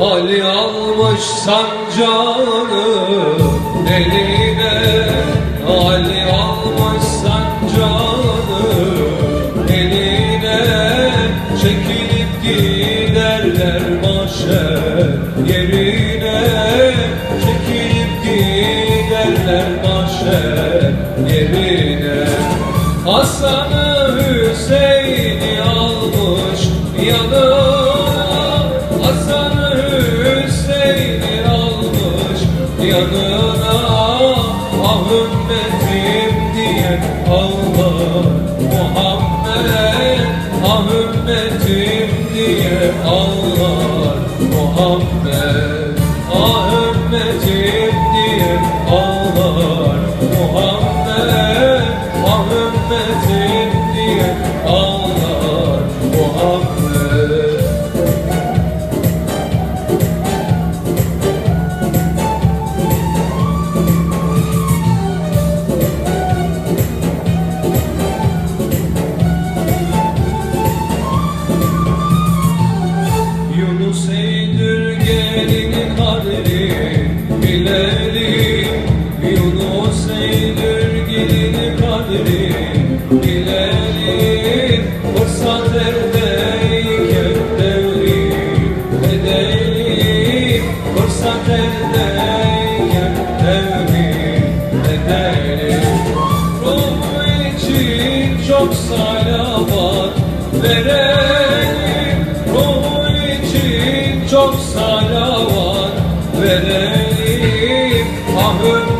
Ali almış sancağını eline. Ali almış sancağını eline. Çekilip giderler mahşer yerine. Çekilip giderler mahşer yerine. Hasan'ı Hüseyin'i almış yanına yanına Ah ümmetim diye ağlar. Muhammed Ah ümmetim diye ağlar. Muhammed Ah ümmetim diye ağlar. Muhammed Ah ümmetim kadri bilelim Yunus Eydür gelinin kadri bilelim Fırsat eldeyken devrim edelim Fırsat Ruhu için çok salavat verelim Ruhu için çok salavat verelim Ah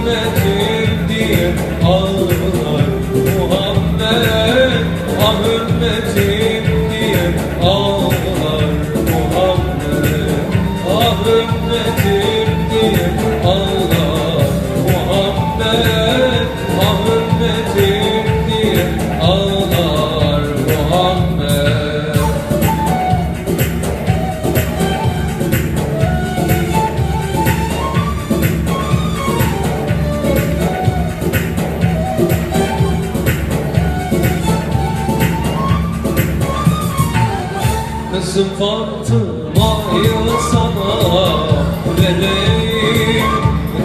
Kızım Fatıma'yı sana vereyim.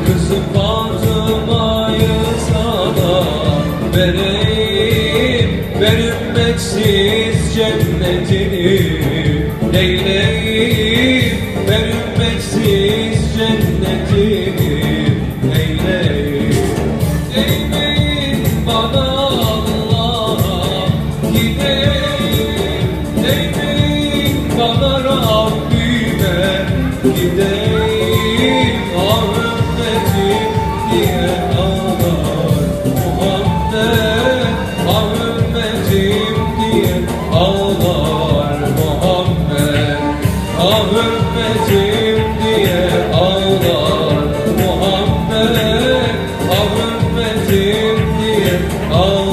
Kızım Fatıma'yı sana vereyim. Ben ümmetsiz cennetini neyleyim Rabbime gideyim Ah ümmetim diye ağlar. Muhammed Ah ümmetim diye ağlar. Muhammed Ah ümmetim diye ağlar. Muhammed Ah ümmetim diye ağlar